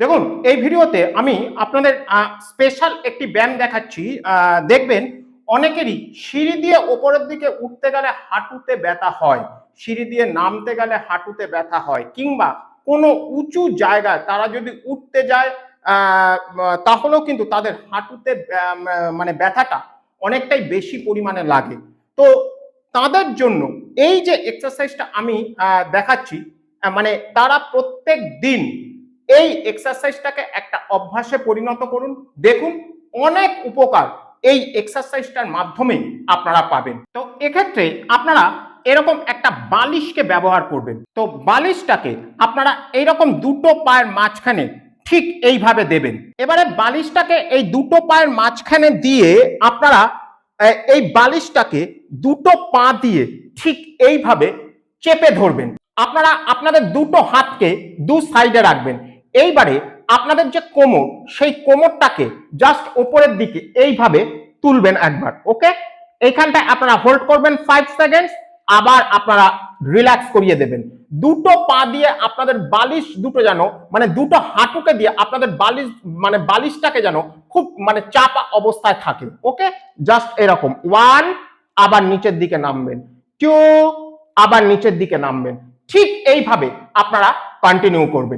দেখুন, এই ভিডিওতে আমি আপনাদের স্পেশাল একটি ব্যায়াম দেখাচ্ছি। দেখবেন, অনেকেরই সিঁড়ি দিয়ে ওপরের দিকে উঠতে গেলে হাঁটুতে ব্যথা হয়। সিঁড়ি দিয়ে নামতে গেলে হাঁটুতে ব্যথা হয়। কিংবা কোনো উঁচু জায়গায় তারা যদি উঠতে যায় তাহলেও কিন্তু তাদের হাঁটুতে মানে ব্যথাটা অনেকটাই বেশি পরিমাণে লাগে। তো তাদের জন্য এই যে এক্সারসাইজটা আমি দেখাচ্ছি মানে তারা প্রত্যেক দিন এই এক্সারসাইজটাকে একটা অভ্যাসে পরিণত করুন। দেখুন, অনেক উপকার এই এক্সারসাইজটার মাধ্যমেই আপনারা পাবেন। তো এক্ষেত্রে আপনারা এরকম একটা বালিশকে ব্যবহার করবেন। তো বালিশটাকে আপনারা এইরকম দুটো পায়ের মাঝখানে ঠিক এইভাবে দেবেন। এবারে বালিশটাকে এই দুটো পায়ের মাঝখানে দিয়ে আপনারা এই বালিশটাকে দুটো পা দিয়ে ঠিক এইভাবে চেপে ধরবেন। আপনারা, আপনাদের দুটো হাতকে দু সাইডে রাখবেন। এইবারে আপনাদের যে কোমর, সেই কোমরটাকে জাস্ট ওপরের দিকে এইভাবে তুলবেন একবার ওকে এইখানটায় আপনারা হোল্ড করবেন ফাইভ সেকেন্ডস আবার আপনারা রিল্যাক্স করিয়ে দেবেন। দুটো পা দিয়ে আপনাদের বালিশ দুটো যেন মানে দুটো হাঁটুকে দিয়ে আপনাদের বালিশ মানে বালিশটাকে যেন খুব মানে চাপা অবস্থায় থাকে ওকে জাস্ট এরকম। ওয়ান আবার নিচের দিকে নামবেন। টু আবার নিচের দিকে নামবেন। ঠিক এইভাবে আপনারা কন্টিনিউ করবেন।